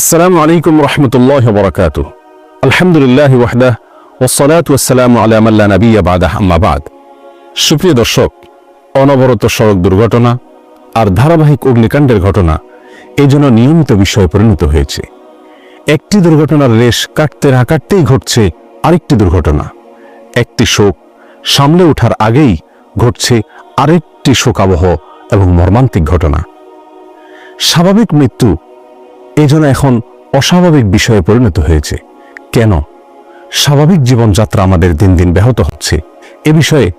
আসসালামু আলাইকুম রহমতুল্লাহ বরকাত আলহামদুলিল্লাহ ওয়াহদাহ ওসলাত ওসালাম আলামাল্লা নবী আবাদাহ আম্মাবাদ সুপ্রিয় দর্শক, অনবরত সড়ক দুর্ঘটনা আর ধারাবাহিক অগ্নিকাণ্ডের ঘটনা এই জন্য নিয়মিত বিষয়ে পরিণত হয়েছে। একটি দুর্ঘটনার রেশ কাটতে না কাটতেই ঘটছে আরেকটি দুর্ঘটনা। একটি শোক সামলে ওঠার আগেই ঘটছে আরেকটি শোকাবহ এবং মর্মান্তিক ঘটনা। স্বাভাবিক মৃত্যু এই জন্য এখন অস্বাভাবিক বিষয়ে পরিণত হয়েছে। কেন? স্বাভাবিক জীবনযাত্রা আমাদের দিন দিন ব্যাহত হচ্ছে। এ বিষয়ে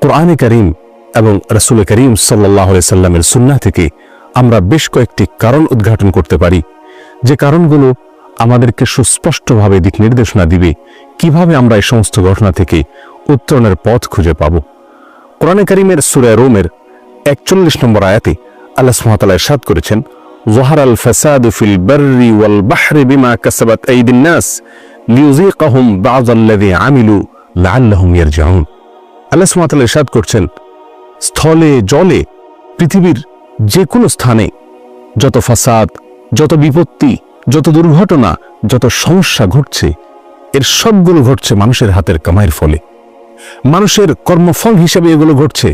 কোরআনে করিম এবং রসুল করিম সাল্লাহ সাল্লামের সুন্না থেকে আমরা বেশ কয়েকটি কারণ উদ্ঘাটন করতে পারি। যে কারণগুলো আমাদেরকে সুস্পষ্টভাবে দিক নির্দেশনা দিবে কীভাবে আমরা এই সমস্ত ঘটনা থেকে উত্তরণের পথ খুঁজে পাব। কোরআনে করিমের সুরায় রোমের একচল্লিশ নম্বর আয়াতে আল্লাহ সুহাতালা ইরশাদ করেছেন ظهر الفساد في البر والبحر بما كسبت أيدي الناس ليذيقهم بعض الذي عملوا لعلهم يرجعون আল্লাহ সুমাতাল ইরশাদ করছেন স্থলে জলে পৃথিবীর যে কোনো স্থানে যত ফাসাদ যত বিপত্তি যত দুর্ঘটনা যত সমস্যা ঘটছে এর সবগুলো ঘটছে মানুষের হাতের কামাইয়ের ফলে মানুষের কর্মফল হিসেবে এগুলো ঘটছে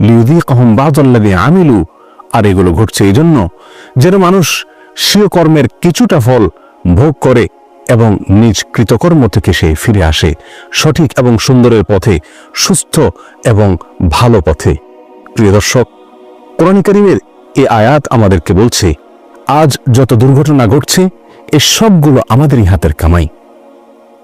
লিউদি কহম বাজল্লাদি আমিলু আর এগুলো ঘটছে এই জন্য যেন মানুষ স্বীয় কর্মের কিছুটা ফল ভোগ করে এবং নিজ কৃতকর্ম থেকে সে ফিরে আসে সঠিক এবং সুন্দরের পথে, সুস্থ এবং ভালো পথে। প্রিয় দর্শক, কোরআন করিমের এই আয়াত আমাদেরকে বলছে, আজ যত দুর্ঘটনা ঘটছে, এ সবগুলো আমাদেরই হাতের কামাই।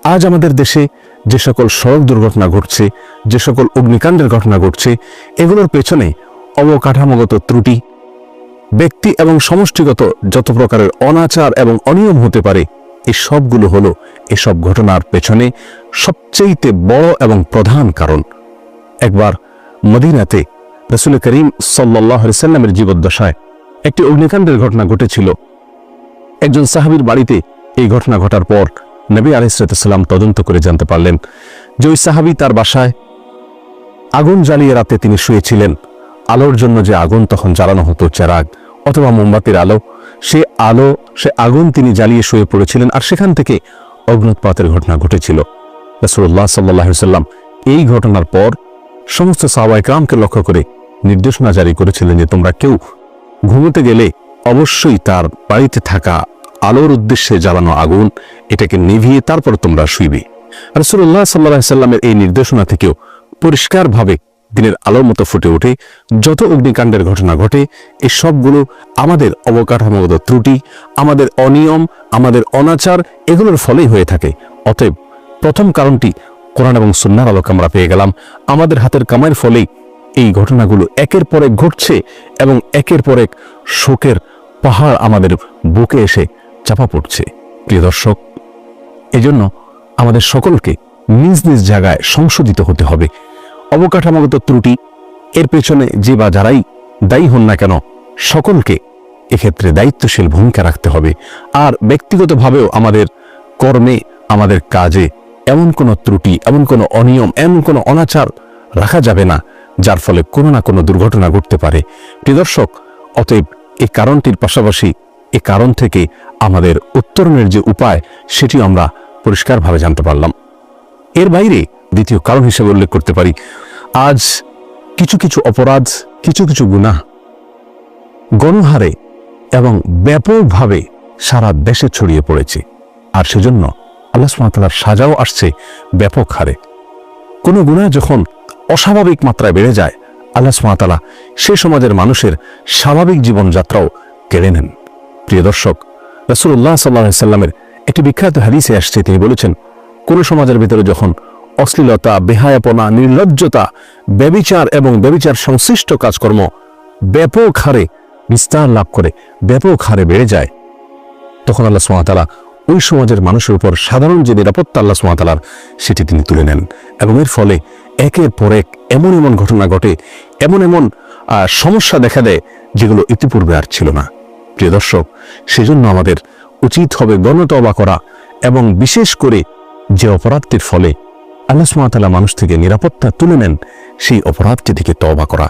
আজ আমাদের দেশে যে সকল সড়ক দুর্ঘটনা ঘটছে, যে সকল অগ্নিকাণ্ডের ঘটনা ঘটছে, এগুলোর পেছনে অবকাঠামোগত ত্রুটি ব্যক্তি এবং সমষ্টিগত যত প্রকারের অনাচার এবং অনিয়ম হতে পারে এই সবগুলো হলো এসব ঘটনার পেছনে সবচেয়েতে বড় এবং প্রধান কারণ। একবার মদিনাতে রসুল করিম সাল্লাহ সাল্লামের জীবদ্দশায় একটি অগ্নিকাণ্ডের ঘটনা ঘটেছিল। একজন সাহাবীর বাড়িতে এই ঘটনা ঘটার পর নবী আলিসাল্লাম তদন্ত করে জানতে পারলেন যে ওই সাহাবি তার বাসায় আগুন জ্বালিয়ে রাতে তিনি শুয়েছিলেন। আলোর জন্য যে আগুন তখন জ্বালানো হতো চেরাগ অথবা মোমবাতির আলো, সে আলো, সে আগুন তিনি জ্বালিয়ে শুয়ে পড়েছিলেন আর সেখান থেকে অগ্নুৎপাতের ঘটনা ঘটেছিল। রসুল্লাহ সাল্লাহ সাল্লাম এই ঘটনার পর সমস্ত সাহবাইকরামকে লক্ষ্য করে নির্দেশনা জারি করেছিলেন যে তোমরা কেউ ঘুমোতে গেলে অবশ্যই তার বাড়িতে থাকা আলোর উদ্দেশ্যে জ্বালানো আগুন, এটাকে নিভিয়ে তারপর তোমরা শুইবে। রসুল্লাহ সাল্লাহ সাল্লামের এই নির্দেশনা থেকেও পরিষ্কারভাবে দিনের আলোর মতো ফুটে ওঠে। যত অগ্নিকাণ্ডের ঘটনা ঘটে এই সবগুলো আমাদের অবকাঠামোগত ত্রুটি, আমাদের অনিয়ম, আমাদের অনাচার, এগুলোর ফলেই হয়ে থাকে। অতএব প্রথম কারণটি কোরআন এবং সুন্নার আলোক আমরা পেয়ে গেলাম। আমাদের হাতের কামাইয়ের ফলেই এই ঘটনাগুলো একের পর এক ঘটছে এবং একের পর এক শোকের পাহাড় আমাদের বুকে এসে চাপা পড়ছে। প্রিয় দর্শক, এজন্য আমাদের সকলকে নিজ নিজ জায়গায় সংশোধিত হতে হবে। অবকাঠামোগত ত্রুটি, এর পেছনে যে বা যারাই দায়ী হন না কেন, সকলকে এক্ষেত্রে দায়িত্বশীল ভূমিকা রাখতে হবে। আর ব্যক্তিগতভাবেও আমাদের কর্মে, আমাদের কাজে এমন কোনো ত্রুটি, এমন কোনো অনিয়ম, এমন কোনো অনাচার রাখা যাবে না, যার ফলে কোনো না কোনো দুর্ঘটনা ঘটতে পারে। প্রিয় দর্শক, অতএব এই কারণটির পাশাপাশি, এ কারণ থেকে আমাদের উত্তরণের যে উপায় সেটি আমরা পরিষ্কারভাবে জানতে পারলাম। এর বাইরে দ্বিতীয় কারণ হিসেবে উল্লেখ করতে পারি। আজ কিছু কিছু অপরাধ, কিছু কিছু গুণা গণহারে এবং ব্যাপকভাবে সারা দেশে ছড়িয়ে পড়েছে। আর সেজন্য আল্লাহ সুমাতালার সাজাও আসছে ব্যাপক হারে। কোনো গুণা যখন অস্বাভাবিক মাত্রায় বেড়ে যায়, আল্লাহ সুমাতালা সে সমাজের মানুষের স্বাভাবিক জীবনযাত্রাও কেড়ে নেন। প্রিয় দর্শক রসুল্লাহ সাল্লাহ সাল্লামের একটি বিখ্যাত হাদিসে আসছে, তিনি বলেছেন, কোনো সমাজের ভিতরে যখন অশ্লীলতা, বেহায়াপনা, নির্লজ্জতা, ব্যবিচার এবং ব্যবিচার সংশ্লিষ্ট কাজকর্ম ব্যাপক হারে বিস্তার লাভ করে, ব্যাপক হারে বেড়ে যায়। তখন আল্লাহ সুমাতালা ওই সমাজের মানুষের উপর সাধারণ যে নিরাপত্তা আল্লাহ সোহাতালার সেটি তিনি তুলে নেন এবং এর ফলে একের পর এক এমন এমন ঘটনা ঘটে, এমন এমন সমস্যা দেখা দেয় যেগুলো ইতিপূর্বে আর ছিল না। প্রিয় দর্শক, সেজন্য আমাদের উচিত হবে গণতবা করা এবং বিশেষ করে যে অপরাধটির ফলে আল্লাহ সুমাতালা মানুষ থেকে নিরাপত্তা তুলে নেন সেই অপরাধটি থেকে তবা করা।